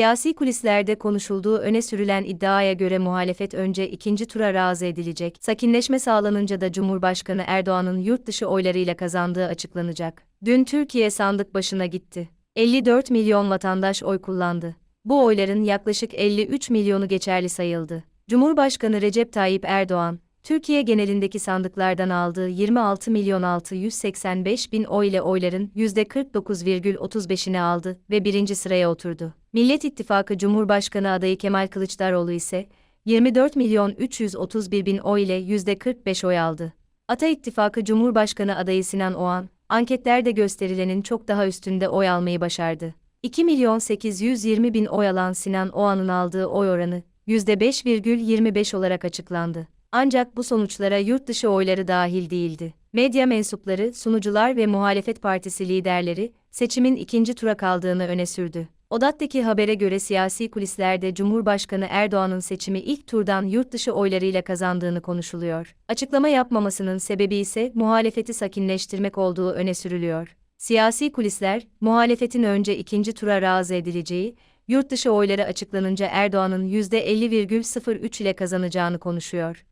Siyasi kulislerde konuşulduğu öne sürülen iddiaya göre muhalefet önce ikinci tura razı edilecek. Sakinleşme sağlanınca da Cumhurbaşkanı Erdoğan'ın yurt dışı oylarıyla kazandığı açıklanacak. Dün Türkiye sandık başına gitti. 54 milyon vatandaş oy kullandı. Bu oyların yaklaşık 53 milyonu geçerli sayıldı. Cumhurbaşkanı Recep Tayyip Erdoğan, Türkiye genelindeki sandıklardan aldığı 26 milyon 685 bin oy ile oyların %49,35'ini aldı ve birinci sıraya oturdu. Millet İttifakı Cumhurbaşkanı adayı Kemal Kılıçdaroğlu ise 24 milyon 331 bin oy ile %45 oy aldı. Ata İttifakı Cumhurbaşkanı adayı Sinan Oğan, anketlerde gösterilenin çok daha üstünde oy almayı başardı. 2 milyon 820 bin oy alan Sinan Oğan'ın aldığı oy oranı %5,25 olarak açıklandı. Ancak bu sonuçlara yurt dışı oyları dahil değildi. Medya mensupları, sunucular ve muhalefet partisi liderleri seçimin ikinci tura kaldığını öne sürdü. Odat'taki habere göre siyasi kulislerde Cumhurbaşkanı Erdoğan'ın seçimi ilk turdan yurt dışı oylarıyla kazandığını konuşuluyor. Açıklama yapmamasının sebebi ise muhalefeti sakinleştirmek olduğu öne sürülüyor. Siyasi kulisler, muhalefetin önce ikinci tura razı edileceği, yurt dışı oyları açıklanınca Erdoğan'ın %50,03 ile kazanacağını konuşuyor.